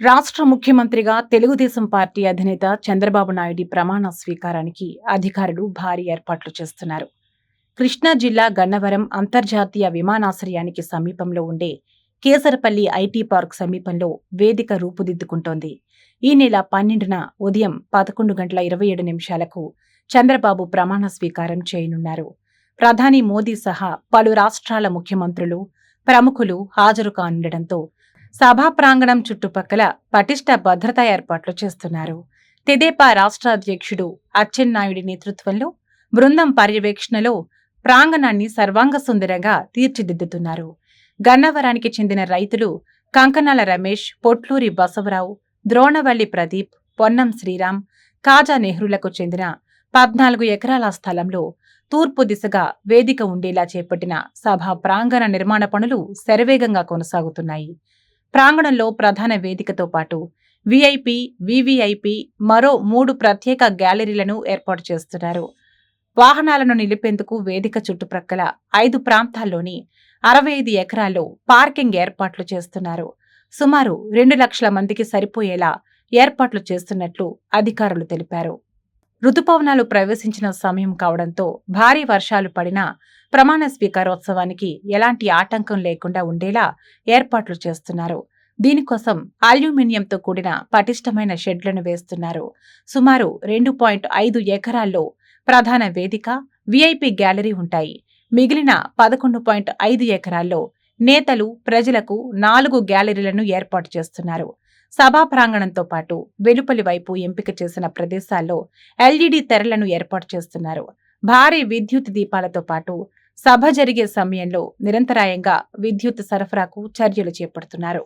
రాష్ట్ర ముఖ్యమంత్రిగా తెలుగుదేశం పార్టీ అధినేత చంద్రబాబు నాయుడి ప్రమాణ స్వీకారానికి అధికారులు భారీ ఏర్పాట్లు చేస్తున్నారు. కృష్ణా జిల్లా గన్నవరం అంతర్జాతీయ విమానాశ్రయానికి సమీపంలో ఉండే కేసరపల్లి ఐటీ పార్క్ సమీపంలో వేదిక రూపుదిద్దుకుంటోంది. ఈ నెల పన్నెండున ఉదయం పదకొండు గంటల ఇరవై ఏడు నిమిషాలకు చంద్రబాబు ప్రమాణ స్వీకారం చేయనున్నారు. ప్రధాని మోదీ సహా పలు రాష్ట్రాల ముఖ్యమంత్రులు ప్రముఖులు హాజరు కానుండటంతో సభా ప్రాంగణం చుట్టుపక్కల పటిష్ట భద్రతా ఏర్పాట్లు చేస్తున్నారు. తెదేపా రాష్ట్ర అధ్యక్షుడు అచ్చెన్నాయుడి నేతృత్వంలో బృందం పర్యవేక్షణలో ప్రాంగణాన్ని సర్వాంగ సుందరంగా తీర్చిదిద్దుతున్నారు. గన్నవరానికి చెందిన రైతులు కంకనాల రమేష్ పొట్లూరి బసవరావు ద్రోణవల్లి ప్రదీప్ పొన్నం శ్రీరామ్ కాజా నెహ్రూలకు చెందిన పద్నాలుగు ఎకరాల స్థలంలో తూర్పు దిశగా వేదిక ఉండేలా చేపట్టిన సభా ప్రాంగణ నిర్మాణ పనులు శరవేగంగా కొనసాగుతున్నాయి. ప్రాంగణంలో ప్రధాన వేదికతో పాటు విఐపి వివిఐపి మరో మూడు ప్రత్యేక గ్యాలరీలను ఏర్పాటు చేస్తున్నారు. వాహనాలను నిలిపేందుకు వేదిక చుట్టుప్రక్కల ఐదు ప్రాంతాల్లోని అరవై ఐదు ఎకరాల్లో పార్కింగ్ ఏర్పాట్లు చేస్తున్నారు. సుమారు రెండు లక్షల మందికి సరిపోయేలా ఏర్పాట్లు చేస్తున్నట్లు అధికారులు తెలిపారు. రుతుపవనాలు ప్రవేశించిన సమయం కావడంతో భారీ వర్షాలు పడినా ప్రమాణ స్వీకారోత్సవానికి ఎలాంటి ఆటంకం లేకుండా ఉండేలా ఏర్పాట్లు చేస్తున్నారు. దీనికోసం అల్యూమినియంతో కూడిన పటిష్టమైన షెడ్లను వేస్తున్నారు. సుమారు రెండు పాయింట్ ఐదు ఎకరాల్లో ప్రధాన వేదిక విఐపి గ్యాలరీ ఉంటాయి. మిగిలిన పదకొండు పాయింట్ ఐదు ఎకరాల్లో నేతలు ప్రజలకు నాలుగు గ్యాలరీలను ఏర్పాటు చేస్తున్నారు. సభా ప్రాంగణంతో పాటు వెలుపలి వైపు ఎంపిక చేసిన ప్రదేశాల్లో ఎల్ఈడి తెరలను ఏర్పాటు చేస్తున్నారు. భారీ విద్యుత్ దీపాలతో పాటు సభ జరిగే సమయంలో నిరంతరాయంగా విద్యుత్ సరఫరాకు చర్యలు చేపడుతున్నారు.